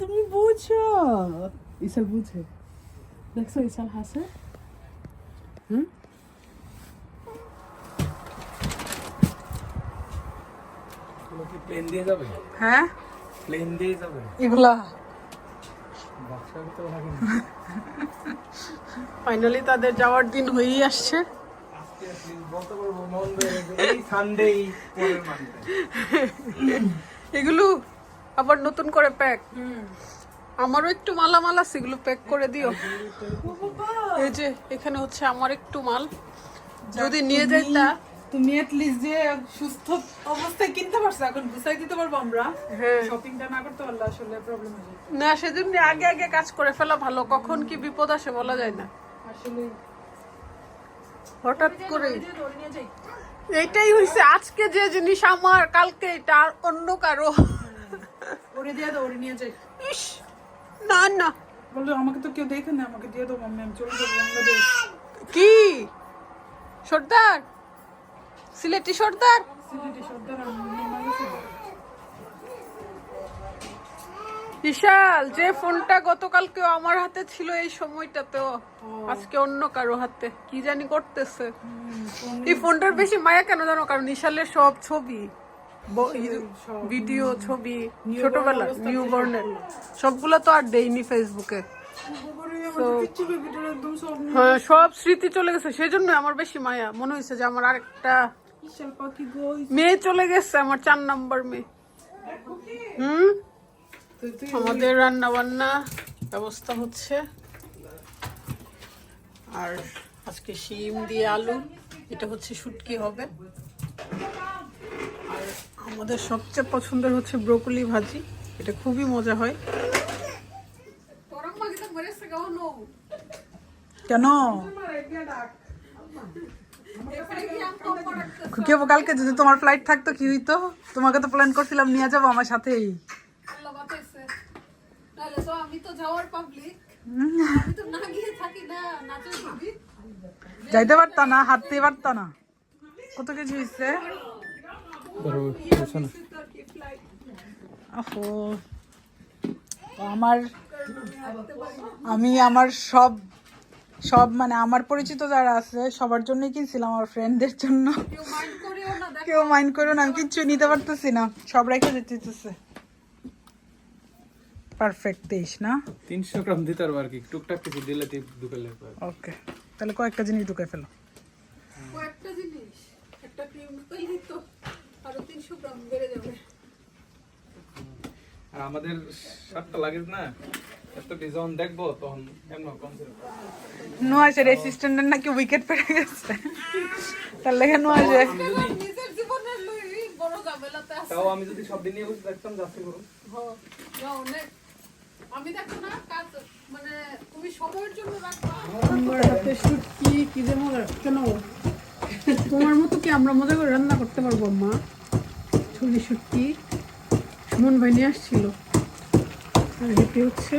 তুমি বুঝো। ইসাল বুঝে। দেখছ ইসাল হাসে? হুম? প্লেন দিয়ে যাবে? হ্যাঁ? প্লেন দিয়ে যাবে? এগুলা। বাক্সার তো লাগে ফাইনালি তাদের যাওয়ার দিন হয়েই আসছে। এগুলো আবার নতুন করে প্যাক আমারও একটু মালামাল আছে এগুলো প্যাক করে দিও। এই যে এখানে হচ্ছে আমার একটু মাল। যদি নিয়ে যাইতা তুমি লিস্ট যে সুস্থ অবস্থায় কিনতে পারছ এখন গুছাই দিতে পারব আমরা। হ্যাঁ। শপিংটা না করতে পারলে আসলে প্রবলেম হয়ে যায়। না সেজন্য আগে আগে কাজ করে ফেলা ভালো। কখন কি বিপদ আসে বলা যায় না। আসলে হঠাৎ করে যাই। এইটাই হয়েছে আজকে যে জিনিস আমার কালকে এটা আর অন্য কারও। ওরে দিয়ে দাও ওরে নিয়ে যাই। ইস না না। বলল আমাকে তো কেউ দেখে না আমাকে দিয়ে দাও মাম্মি আমি চলে যাব বাংলাদেশ কি? সর্দার? সিলেটি সর্দার? সিলেটে সর্দার বিশাল যে ফোনটা গতকালকে আমার হাতে ছিল এই সময়টাতেও আজকে অন্য কারও হাতে কি জানি করতেছে। এই ফোনটার বেশি মায়া কেন জানো? কারণ নিশালের সব ছবি। ভিডিও ছবি ছোটবেলা নিউ বর্নের সবগুলো তো আর দেইনি ফেসবুকে হ্যাঁ সব স্মৃতি চলে গেছে সেই জন্য আমার বেশি মায়া। মনে হয়েছে যে আমার আরেকটা মেয়ে চলে গেছে আমার চার নাম্বার মেয়ে। হুম? আমাদের রান্না বান্না ব্যবস্থা হচ্ছে। আর আজকে শিম দিয়ে আলু এটা হচ্ছে শুটকি হবে। আমাদের সবচেয়ে পছন্দের হচ্ছে ব্রোকলি ভাজি। এটা খুবই মজা হয়। কেন? কে কালকে যদি তোমার ফ্লাইট থাকতো কি হইতো? তোমাকে তো প্ল্যান করছিলাম নিয়ে যাব আমার সাথেই। যাইতে পারতা না, হাঁটতে পারতা না। কত কিছু হয়েছে আহো। আমার আমি আমার সব সব মানে আমার পরিচিত যারা আছে সবার জন্যই কিনছিলাম আমার ফ্রেন্ডদের জন্য। কেউ মাইন্ড করিও না দেখ কেউ মাইন্ড করো না আমি কিচ্ছু নিতে পারতেছি না। সব রেখে দিতেছে। পারফেক্ট তেইশ না? তিনশো গ্রাম দিতে পারব আর কি। টুকটাক কিছু দিলে ওকে তাহলে কয়েকটা জিনিস ঢুকে ফেলো। কয়েকটা জিনিস? একটা ক্রিম তো আরও তিনশো গ্রাম বেড়ে যাবে। আর আমাদের সাতটা লাগেজ না এত ডিজাইন দেখব তখন এমন কনসেপ্ট নোয়াজের অ্যাসিস্ট্যান্টের নাকি উইকেট পেরে গেছে। তার লেগে নোয়াজে। তাও আমি যদি সব দিন নিয়ে বসে দেখতাম যাচ্ছে করুন হ্যাঁ, অনেক। আমি দেখো না কাজ মানে তুমি সময়ের জন্য রাখবা। শুটকি কি যে মজা কেন তোমার মতো কি আমরা মজা করে রান্না করতে পারব মা ছুরি শুটকি সুমন ভাই নিয়ে আসছিল। আর এটি হচ্ছে।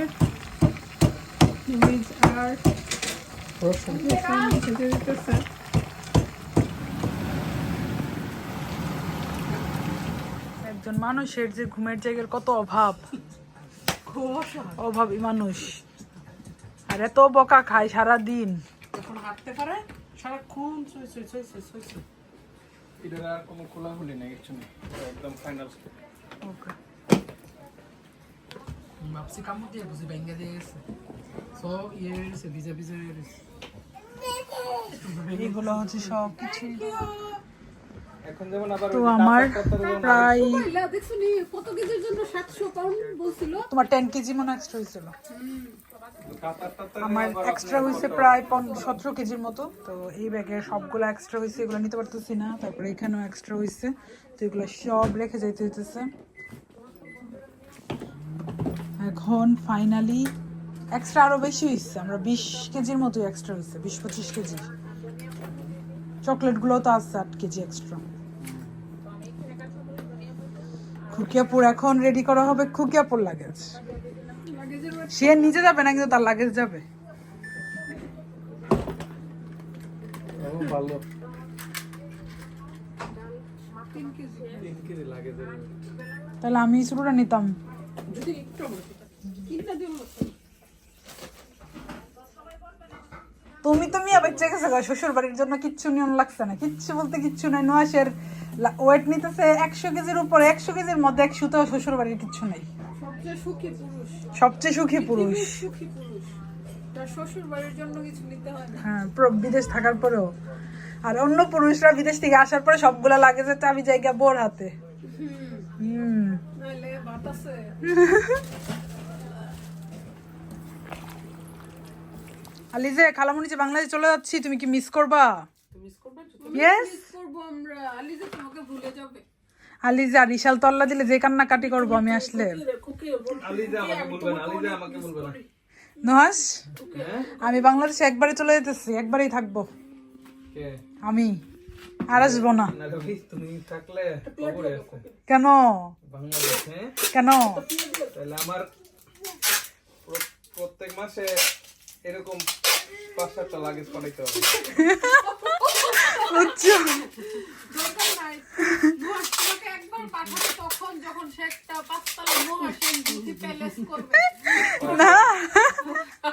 আর একজন মানুষের যে ঘুমের জায়গার কত অভাব। অভাবী মানুষ। আর এত বকা খায় সারাদিন। যখন হাঁটতে পারে? সারাক্ষণ। এটার আর কোনো খোলাখুলি নেই কিছু নেই। একদম ফাইনাল ওকে। ভাবছি কামড় দিয়ে বুঝি দিয়ে গেছে। সো ইয়ে হয়ে গেছে ভিজে ভিজে হয়ে গেছে এগুলো হচ্ছে সব কিছু এখন যেমন তো আমার প্রায় নি কত কেজির জন্য সাতশো পাউন্ড বলছিল? তোমার টেন কেজি মনে এক্সট্রা হয়েছিল। আমার এক্সট্রা হয়েছে প্রায় সতেরো কেজির মতো। তো এই ব্যাগে সবগুলো এক্সট্রা হয়েছে এগুলো নিতে পারতেছি না। তারপরে এখানেও এক্সট্রা হয়েছে। তো এগুলো সব রেখে যেতে হইতেছে। এখন ফাইনালি এক্সট্রা আরও বেশি হয়েছে আমরা বিশ কেজির মতো এক্সট্রা হয়েছে বিশ পঁচিশ কেজি। চকলেটগুলো তো আছে আট কেজি এক্সট্রা খুকিয়াপুর এখন রেডি করা হবে খুকিয়াপুর লাগেজ সে নিজে যাবে না কিন্তু তার লাগেজ যাবে। ভালো। তাহলে আমি শুরুটা নিতাম। যদি একটু আমার কিনতে দিব তুমি তো মিয়া বাচ্চা গেছে গো, শ্বশুর বাড়ির জন্য কিচ্ছু নিয়ম লাগছে না। কিচ্ছু বলতে কিচ্ছু নাই। নোয়াশের ওয়েট নিতেছে একশো কেজির উপরে একশো কেজির মধ্যে একশো তো শ্বশুর বাড়ির কিচ্ছু নাই। সবচেয়ে সুখী পুরুষ। সবচেয়ে সুখী পুরুষ। সুখী পুরুষ। তার শ্বশুর বাড়ির জন্য কিছু নিতে হয় না। হ্যাঁ বিদেশ থাকার পরেও। আর অন্য পুরুষরা বিদেশ থেকে আসার পরে সবগুলা লাগে যে আমি জায়গা বোর হাতে। হুম। আছে। আলিজে খালামুনি যে বাংলাদেশ চলে যাচ্ছি তুমি কি মিস করবা? মিস করবে? ইয়েস মিস করব আমরা। আলিজা তোমাকে ভুলে যাবে। আলিজা আর ইশাল তল্লা দিলে যে কান্নাকাটি করব আমি আসলে। আলিজা আমাকে বলবেন আলিজা আমাকে বলবেন নুহাস আমি বাংলাদেশে একবারই চলে যেতেছি একবারই থাকব। আমি আর আসব না। কেন? কেন? আমার প্রত্যেক মাসে এরকম পাঁচ সাতটা লাগেজ পাঠাইতে হবে। বুঝছ না।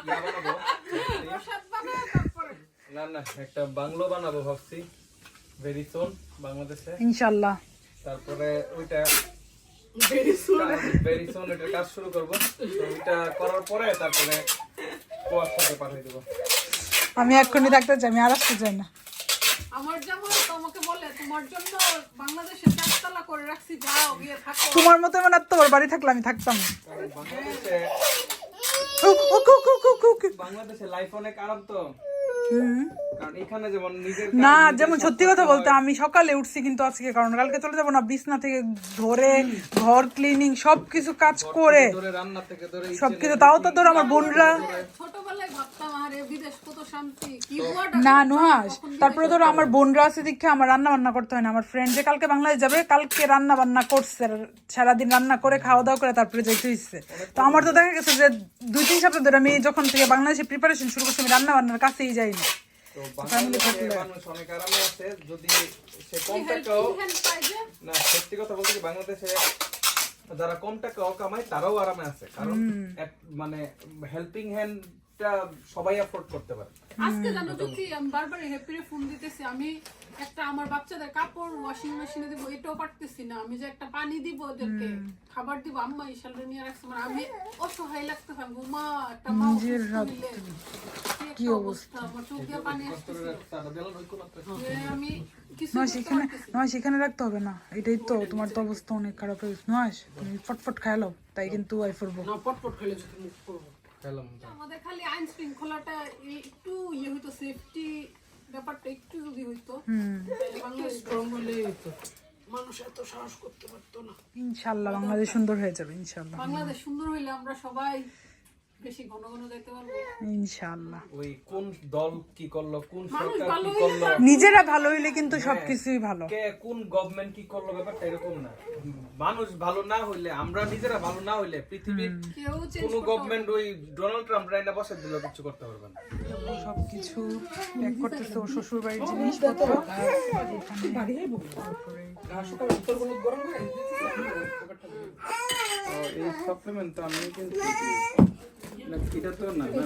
ইয়া না না একটা বাংলো বানাবো ভাবছি ভেরি সোন বাংলাদেশে। ইনশাল্লাহ। তারপরে ওইটা ভেরি সোন ওইটার কাজ শুরু করব। ওইটা করার পরে তারপরে কুয়ার সাথে পাঠিয়ে দেবো। আমি এক্ষুনি থাকতে চাই আমি আর আসতে চাই না। আমার যেমন তোমাকে বলে তোমার জন্য বাংলাদেশে চারতলা করে রাখছি যাও গিয়ে থাকো তোমার মতো মানে তোমার বাড়ি থাকলে আমি থাকতাম। বাংলাদেশে লাইফ অনেক আরাম তো না যেমন সত্যি কথা বলতে আমি সকালে উঠছি কিন্তু আজকে কারণ কালকে চলে যাব না বিছনা থেকে ধরে ঘর ক্লিনিং সবকিছু কাজ করে। ধরে রান্না সবকিছু তাও তো ধর আমার বোনরা ছোটবেলায় ভাবতাম আরে বিদেশ কত শান্তি কি ওয়ার্ড না নুহাস তারপরে ধরো আমার বোনরা আছে দেখে আমার রান্না বান্না করতে হয় না আমার ফ্রেন্ড যে কালকে বাংলাদেশ যাবে কালকে রান্না বান্না করছে সারাদিন রান্না করে খাওয়া দাওয়া করে তারপরে যাইতে হচ্ছে তো আমার তো দেখা গেছে যে দুই তিন সপ্তাহ ধরে আমি যখন থেকে বাংলাদেশে প্রিপারেশন শুরু করছি আমি রান্না বান্নার কাছেই যাইনি তো মানুষ অনেক আরামে আছে যদি সে কম টাকাও না সত্যি কথা বলতে কি বাংলাদেশে যারা কম টাকাও কামায় তারাও আরামে আছে। কারণ এক- মানে হেল্পিং সবাই অ্যাফোর্ড করতে পারে। আজকে জানো তো আমি বারবার হ্যাপিরে ফোন দিতেছি। আমি একটা আমার বাচ্চাদের কাপড় ওয়াশিং মেশিনে দিব এটাও পারতেছি না। আমি যে একটা পানি দিব ওদেরকে খাবার দিব আম্মা ইশালরে নিয়ে রাখছে। মানে আমি অসহায় লাগতে হয় মা একটা মা কি অবস্থা? আমার চোখ দিয়ে পানি। যে আমি নয় সেখানে নয় সেখানে রাখতে হবে না। এটাই তো তোমার তো অবস্থা অনেক খারাপ হয়েছে নয় তুমি ফটফট খাইলো তাই কিন্তু আই করব। না পটপট খেলে মুখ করব। খেলাম আমাদের খালি আইন শৃঙ্খলাটা একটু ইয়ে হইতো সেফটি ব্যাপারটা একটু যদি হইতো বাংলাদেশ স্ট্রং হলেই হইতো। মানুষ এত সাহস করতে পারতো না। ইনশাল্লাহ বাংলাদেশ সুন্দর হয়ে যাবে ইনশাল্লাহ। বাংলাদেশ সুন্দর হইলে আমরা সবাই বেশি ঘন ঘন যেতে পারব? ইনশাল্লাহ ওই কোন দল কি করল কোন সরকার কি করল? নিজেরা ভালো হইলে কিন্তু সবকিছুই ভালো। কে কোন গভর্নমেন্ট কি করল ব্যাপারটা এরকম না। মানুষ ভালো না হইলে আমরা নিজেরা ভালো না হইলে পৃথিবীর কোন গভর্নমেন্ট ওই ডোনাল্ড ট্রাম্প রাইনা বসে দিল কিছু করতে পারবে না। সবকিছু প্যাক করতেছে ওর শ্বশুর বাড়ির জিনিসপত্র। সকালে গরম হয়। এই সাপ্লিমেন্ট আমি কিন্তু এটা তো না না।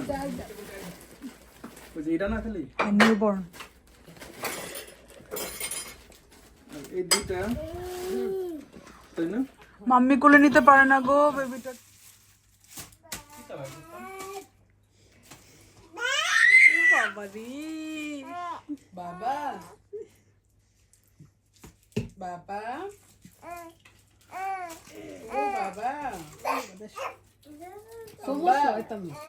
ওই যে এটা না খালি? নিউবর্ন এই দুইটা তাই না? মাম্মি কোলে নিতে পারে না গো বেবিটা বাবা রে। বাবা। বাবা। ও বাবা। Solução, eu também.